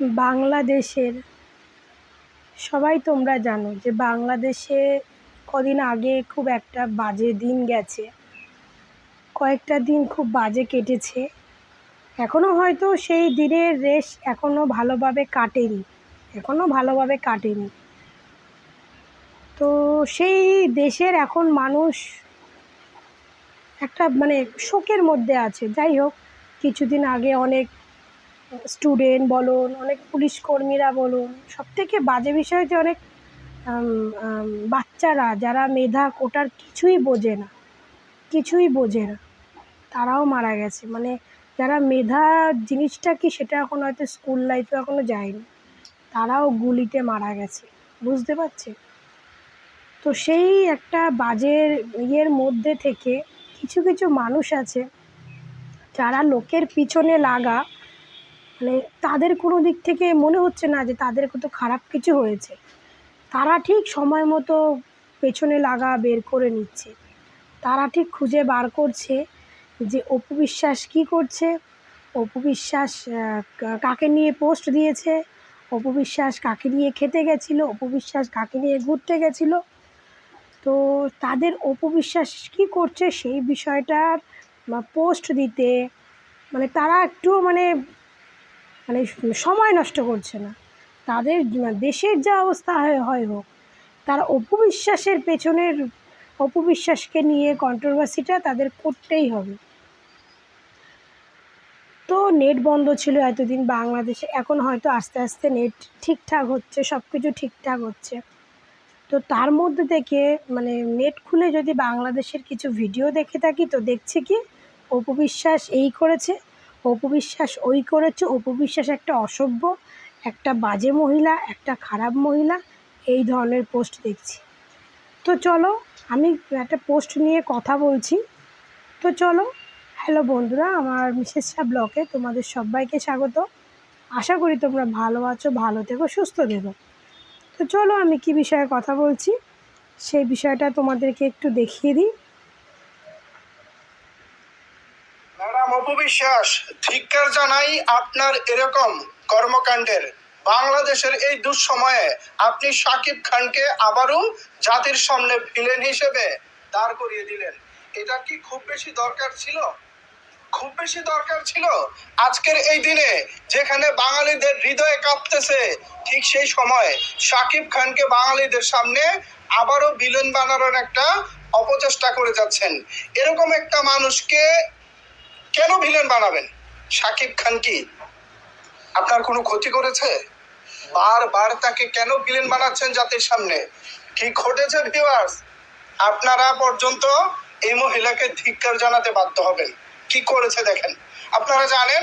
বাংলাদেশের, সবাই তোমরা জানো যে বাংলাদেশে কদিন আগে খুব একটা বাজে দিন গেছে। কয়েকটা দিন খুব বাজে কেটেছে। এখনও হয়তো সেই দিনের রেশ এখনও ভালোভাবে কাটেনি এখনও ভালোভাবে কাটেনি। তো সেই দেশের এখন মানুষ একটা মানে শোকের মধ্যে আছে। যাই হোক, কিছুদিন আগে অনেক স্টুডেন্ট বলুন, অনেক পুলিশ কর্মীরা বলুন, সব থেকে বাজে বিষয় যে অনেক বাচ্চারা যারা মেধা কোটার কিছুই বোঝে না, কিছুই বোঝে না, তারাও মারা গেছে। মানে যারা মেধা জিনিসটা কি সেটা এখন হয়তো স্কুল লাইফে এখনও যায়নি, তারাও গুলিতে মারা গেছে, বুঝতে পারছে তো সেই একটা বাজের ইয়ের মধ্যে থেকে কিছু কিছু মানুষ আছে, যারা লোকের পিছনে লাগা মানে তাদের কোনো দিক থেকে মনে হচ্ছে না যে তাদের কত খারাপ কিছু হয়েছে। তারা ঠিক সময় মতো পেছনে লাগা বের করে নিচ্ছে। তারা ঠিক খুঁজে বার করছে যে অপু বিশ্বাস কী করছে, অপু বিশ্বাস কাকে নিয়ে পোস্ট দিয়েছে, অপু বিশ্বাস কাকে নিয়ে খেতে গেছিল, অপু বিশ্বাস কাকে নিয়ে ঘুরতে গেছিল। তো তাদের অপু বিশ্বাস কী করছে সেই বিষয়টার পোস্ট দিতে মানে তারা একটু মানে মানে সময় নষ্ট করছে না। তাদের দেশের যা অবস্থা হয় হয় হোক, তারা অপবিশ্বাসের পেছনের, অপবিশ্বাসকে নিয়ে কন্ট্রোভার্সিটা তাদের করতেই হবে। তো নেট বন্ধ ছিল এতদিন, বাংলাদেশে এখন হয়তো আস্তে আস্তে নেট ঠিকঠাক হচ্ছে সব কিছু ঠিকঠাক হচ্ছে। তো তার মধ্যে থেকে মানে নেট খুলে যদি বাংলাদেশের কিছু ভিডিও দেখে থাকি, তো দেখছি কি, অপবিশ্বাস এই করেছে। অপু বিশ্বাস ওই করেছে অপু বিশ্বাস একটা অসভ্য, একটা বাজে মহিলা, একটা খারাপ মহিলা, এই ধরনের পোস্ট দেখছি। তো চলো, আমি একটা পোস্ট নিয়ে কথা বলছি। তো চলো, হ্যালো বন্ধুরা, আমার মিসেস শাহ ব্লকে তোমাদের সবাইকে স্বাগত। আশা করি তোমরা ভালো আছো, ভালো থেকো, সুস্থ থেকো। তো চলো, আমি কি বিষয়ে কথা বলছি? সেই বিষয়টা তোমাদেরকে একটু দেখিয়ে দিই। ম্যাডাম, অপবিশ্বাস। ধিক্কার জানাই আপনার এরকম কর্মকাণ্ডের। বাংলাদেশের এই দুঃসময়ে আপনি সাকিব খানকে আবারও জাতির সামনে ভিলেন হিসেবে দাঁড় করিয়ে দিলেন। এটা কি খুব বেশি দরকার ছিল? খুব বেশি দরকার ছিল? আজকের এই দিনে যেখানে বাঙালিদের হৃদয়ে কাঁপতেছে, ঠিক সেই সময় সাকিব খানকে বাঙালিদের সামনে আবারও ভিলেন বানানোর একটা অপচেষ্টা করে যাচ্ছেন। এরকম একটা মানুষকে কেন ভিলেন বানাবেন? সাকিব খান কি আপনার কোনো ক্ষতি করেছে? বারবার তাকে কেন ভিলেন বানাচ্ছেন জাতির সামনে? কি ঘটেছে ভিউয়ার্স আপনারা পর্যন্ত এই মহিলাকে ধিক্কার জানাতে বাধ্য হবেন। কি করেছে দেখেন। আপনারা জানেন,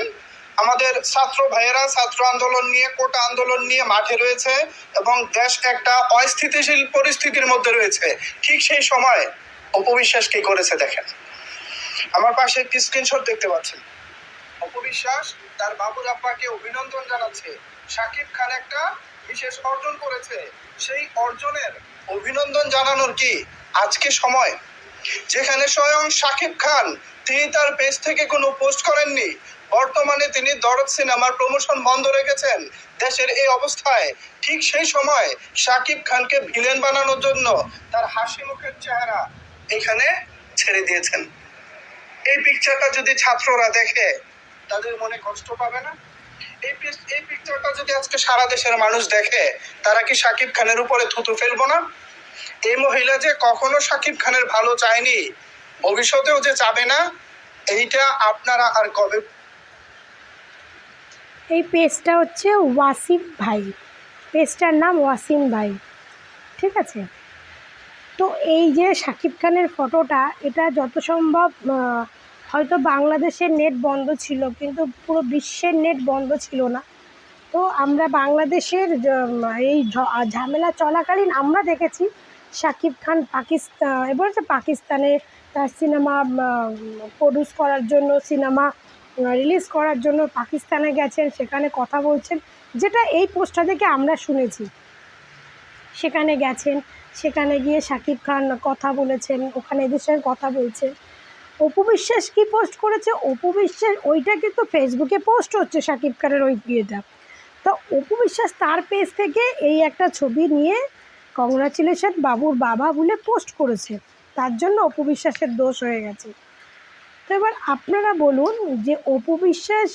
আমাদের ছাত্র ভাইয়েরা ছাত্র আন্দোলন নিয়ে, কোটা আন্দোলন নিয়ে মাঠে রয়েছে এবং দেশ একটা অস্থিতিশীল পরিস্থিতির মধ্যে রয়েছে। ঠিক সেই সময় অপবিশ্বাস কি করেছে দেখেন। আমার পাশে একটি স্ক্রিনশট দেখতে পাচ্ছেন। অপবিশ্বাস, তার বাবুর আব্বাকে অভিনন্দন জানাচ্ছে। সাকিব খান একটা বিশেষ অর্জন করেছে। সেই অর্জনের অভিনন্দন জানানোর কি আজকে সময়? যেখানে স্বয়ং সাকিব খান, তিনি তার পেজ থেকে কোনো পোস্ট করেননি। বর্তমানে তিনি দরদ সিনেমার প্রমোশন বন্ধ রেখেছেন। দেশের এই অবস্থায় ঠিক সেই সময় সাকিব খানকে ভিলেন বানানোর জন্য তার হাসি মুখের চেহারা এখানে ছেড়ে দিয়েছেন। এই পিকচারটা যদি ছাত্ররা দেখে, তাদের মনে কষ্ট পাবে না? এই এই পিকচারটা যদি আজকে সারা দেশের মানুষ দেখে, তারা কি সাকিব খানের উপরে থুতু ফেলব না? এই মহিলা যে কখনো সাকিব খানের ভালো চায়নি, ভবিষ্যতেও যে চাবে না, এইটা আপনারা আর কবে? এই পেজটা হচ্ছে ওয়াসিম ভাই। পেজটার নাম ওয়াসিম ভাই। ঠিক আছে? তো এই যে শাকিব খানের ফটোটা এটা যত সম্ভব হয়তো বাংলাদেশের নেট বন্ধ ছিল, কিন্তু পুরো বিশ্বের নেট বন্ধ ছিল না। তো আমরা বাংলাদেশের এই ঝামেলা চলাকালীন আমরা দেখেছি, শাকিব খান পাকিস্তান এবার হচ্ছে পাকিস্তানে তার সিনেমা প্রডিউস করার জন্য সিনেমা রিলিজ করার জন্য পাকিস্তানে গেছেন, সেখানে কথা বলছেন, যেটা এই পোস্টটা থেকে আমরা শুনেছি। সেখানে গেছেন, সেখানে গিয়ে শাকিব খান কথা বলেছেন, ওখানে এদের সঙ্গে কথা বলছে অপু বিশ্বাস কী পোস্ট করেছে? অপু বিশ্বাস ওইটা কিন্তু ফেসবুকে পোস্ট হচ্ছে শাকিব খানের ওই বিয়েটা তো অপু বিশ্বাস তার পেজ থেকে এই একটা ছবি নিয়ে কংগ্রাচুলেশন বাবুর বাবা বলে পোস্ট করেছে। তার জন্য অপু বিশ্বাসের দোষ হয়ে গেছে। তো এবার আপনারা বলুন যে অপু বিশ্বাস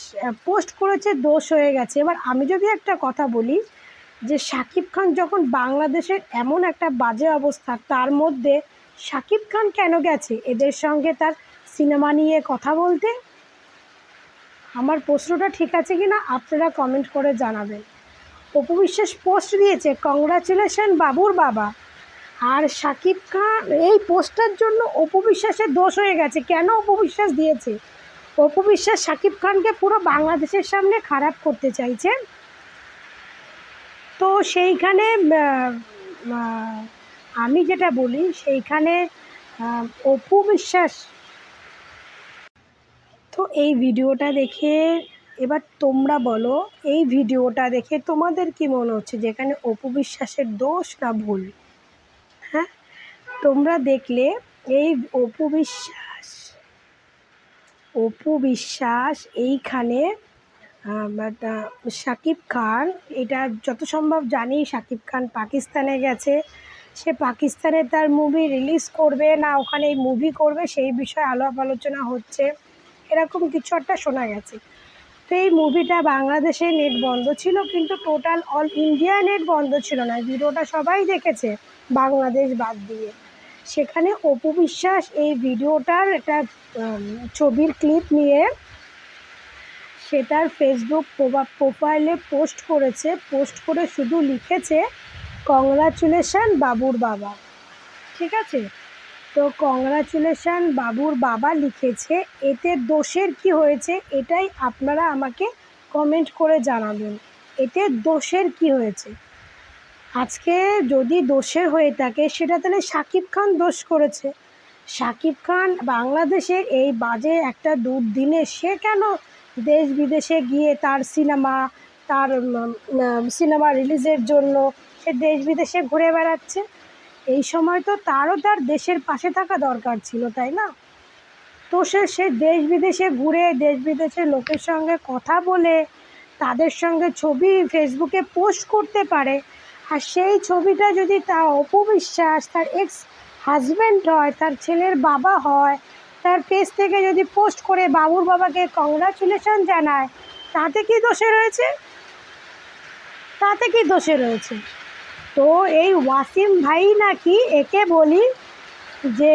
পোস্ট করেছে, দোষ হয়ে গেছে। এবার আমি যদি একটা কথা বলি, যে শাকিব খান যখন বাংলাদেশের এমন একটা বাজে অবস্থা, তার মধ্যে শাকিব খান কেন গেছে? এদের সঙ্গে তার সিনেমা নিয়ে কথা বলতে? আমার প্রশ্নটা ঠিক আছে কি না আপনারা কমেন্ট করে জানাবেন। অপু বিশ্বাস পোস্ট দিয়েছে কংগ্রাচুলেশন বাবুর বাবা। আর শাকিব খান, এই পোস্টার জন্য অপু বিশ্বাসের দোষ হয়ে গেছে। কেন অপু বিশ্বাস দিয়েছে? অপু বিশ্বাস শাকিব খানকে পুরো বাংলাদেশের সামনে খারাপ করতে চাইছে তো সেইখানে আমি যেটা বলি, সেইখানে অপু বিশ্বাস তো এই ভিডিওটা দেখে এবার তোমরা বলো, এই ভিডিওটা দেখে তোমাদের কি মনে হচ্ছে যেখানে অপু বিশ্বাসের দোষ না ভুল? হ্যাঁ? তোমরা দেখলে এই অপু বিশ্বাস অপু বিশ্বাস এইখানে শাকিব খান, এটা যত সম্ভব জানি শাকিব খান পাকিস্তানে গেছে। সে পাকিস্তানে তার মুভি রিলিজ করবে না, ওখানে এই মুভি করবে, সেই বিষয়ে আলাপ আলোচনা হচ্ছে। এরকম কিছু একটা শোনা গেছে। তো এই মুভিটা বাংলাদেশে নেট বন্ধ ছিল, কিন্তু টোটাল অল ইন্ডিয়া নেট বন্ধ ছিল না। ভিডিওটা সবাই দেখেছে, বাংলাদেশ বাদ দিয়ে। সেখানে অপু বিশ্বাস এই ভিডিওটার একটা ছবির ক্লিপ নিয়ে সেটার ফেসবুক প্রোফাইলে পোস্ট করেছে। পোস্ট করে শুধু লিখেছে কংগ্রাচুলেশন বাবুর বাবা। ঠিক আছে? তো কংগ্রাচুলেশান বাবুর বাবা লিখেছে, এতে দোষের কি হয়েছে এটাই আপনারা আমাকে কমেন্ট করে জানাবেন। এতে দোষের কি হয়েছে? আজকে যদি দোষের হয়ে থাকে, সেটা তাহলে শাকিব খান দোষ করেছে। শাকিব খান বাংলাদেশের এই বাজে একটা দুর্দিনে, সে কেন দেশ বিদেশে গিয়ে তার সিনেমা তার সিনেমা রিলিজের জন্য সে দেশ বিদেশে ঘুরে বেড়াচ্ছে? এই সময় তো তারও তার দেশের পাশে থাকা দরকার ছিল, তাই না? তো সে সে দেশ বিদেশে ঘুরে, দেশ বিদেশের লোকের সঙ্গে কথা বলে, তাদের সঙ্গে ছবি ফেসবুকে পোস্ট করতে পারে। আর সেই ছবিটা যদি তার অপবিশ্বাস, তার এক্স হাজব্যান্ড হয়, তার ছেলের বাবা হয়, তার পেজ থেকে যদি পোস্ট করে বাবুর বাবাকে কংগ্রাচুলেশন জানায়, তাতে কি দোষে রয়েছে? তাতে কি দোষে রয়েছে? তো এই ওয়াসিম ভাই নাকি একে বলি যে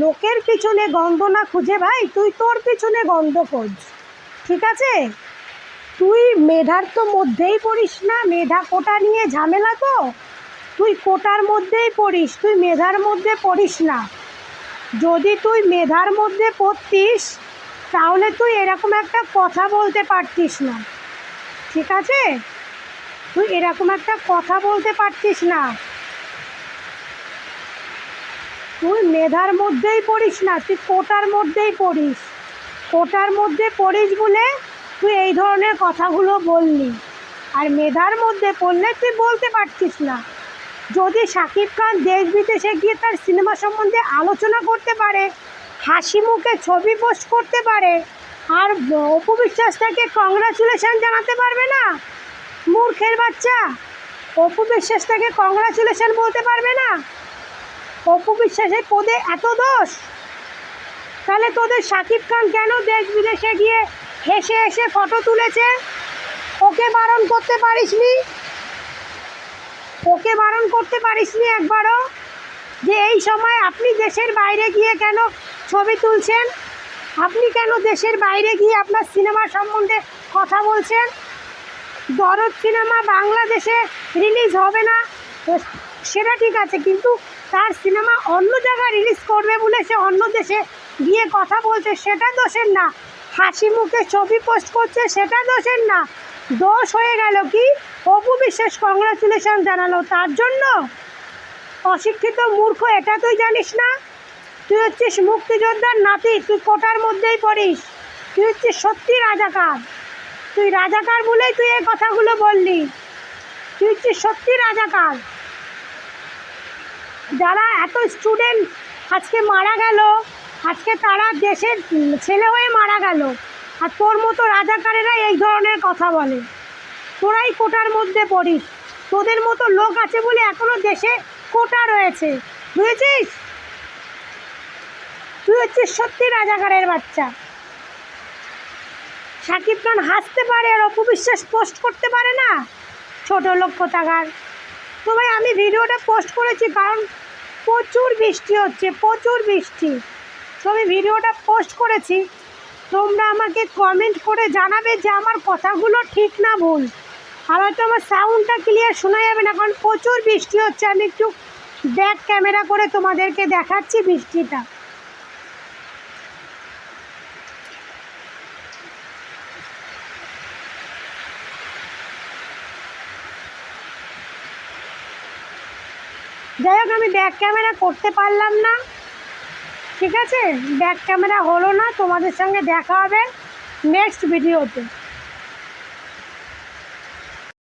লোকের পিছনে গন্ধ না খুঁজে ভাই, তুই তোর পিছনে গন্ধ খোঁজ। ঠিক আছে? তুই মেধার তো মধ্যেই পড়িস না, মেধা কোটা নিয়ে ঝামেলা তো। তুই কোটার মধ্যেই পড়িস, তুই মেধার মধ্যে পড়িস না। যদি তুই মেধার মধ্যে পড়তিস, তাহলে তুই এরকম একটা কথা বলতে পারতিস না। ঠিক আছে? তুই এরকম একটা কথা বলতে পারতিস না। তুই মেধার মধ্যেই পড়িস না, তুই কোটার মধ্যেই পড়িস। কোটার মধ্যে পড়িস বলে তুই এই ধরনের কথাগুলো বললি। আর মেধার মধ্যে পড়লে তুই বলতে পারতিস না। যদি শাকিব খান দেশ বিদেশে গিয়ে তার সিনেমা সম্বন্ধে আলোচনা করতে পারে, হাসি মুখে ছবি পোস্ট করতে পারে, আর অপু বিশ্বাস তাকে কংগ্রাচুলেশন জানাতে পারবে না মূর্খের বাচ্চা। অপু বিশ্বাস তাকে কংগ্রাচুলেশন বলতে পারবে না। অপু বিশ্বাসের পদে এত দোষ। তাহলে তোদের শাকিব খান কেন দেশ বিদেশে গিয়ে হেসে হেসে ফটো তুলেছে? ওকে বারণ করতে পারিসনি? ওকে বারণ করতে পারিসনি একবারও? যে এই সময় আপনি দেশের বাইরে গিয়ে কেন ছবি তুলছেন? আপনি কেন দেশের বাইরে গিয়ে আপনার সিনেমা সম্বন্ধে কথা বলছেন? দরদ সিনেমা বাংলাদেশে রিলিজ হবে না। সেটা ঠিক আছে, কিন্তু তার সিনেমা অন্য জায়গায় রিলিজ করবে বলে সে অন্য দেশে গিয়ে কথা বলছে, সেটা দোষের না। হাসি মুখে ছবি পোস্ট করছে, সেটা দোষের না। দোষ হয়ে গেল কি? অপু বিশ্বাস কংগ্রাচুলেশন জানালো। তার জন্য অশিক্ষিত মূর্খ, এটা তুই জানিস না? তুই হচ্ছিস মুক্তিযোদ্ধার নাতি, তুই কোটার মধ্যেই পড়িস। তুই হচ্ছিস সত্যি রাজাকার। তুই রাজাকার বলেই তুই এই কথাগুলো বললি। তুই হচ্ছিস সত্যি রাজাকার। যারা এত স্টুডেন্ট আজকে মারা গেল, আজকে তারা দেশের ছেলে হয়ে মারা গেল, আর তোর মতো রাজাকারেরা এই ধরনের কথা বলে। তোরাই কোটার মধ্যে পড়িস। তোদের মতো লোক আছে বলে এখনও দেশে কোটা রয়েছে। বুঝেছিস? তুই হচ্ছিস সত্যি রাজাকারের বাচ্চা। সাকিব খান হাসতে পারে আর অপবিশ্বাস পোস্ট করতে পারে না? ছোট লোক কোথাকার? তো ভাই, আমি ভিডিওটা পোস্ট করেছি কারণ প্রচুর বৃষ্টি হচ্ছে, প্রচুর বৃষ্টি। তো আমি ভিডিওটা পোস্ট করেছি। তোমরা আমাকে কমেন্ট করে জানাবে যে আমার কথাগুলো ঠিক না ভুল। আর হয়তো আমার সাউন্ডটা ক্লিয়ার শোনা যাবে না, কারণ প্রচুর বৃষ্টি হচ্ছে। আমি একটু ব্যাক ক্যামেরা করে তোমাদেরকে দেখাচ্ছি বৃষ্টিটা। যাই হোক, আমি ব্যাক ক্যামেরা করতে পারলাম না। ঠিক আছে? ব্যাক ক্যামেরা হলো না, তোমাদের সঙ্গে দেখা হবে নেক্সট ভিডিওতে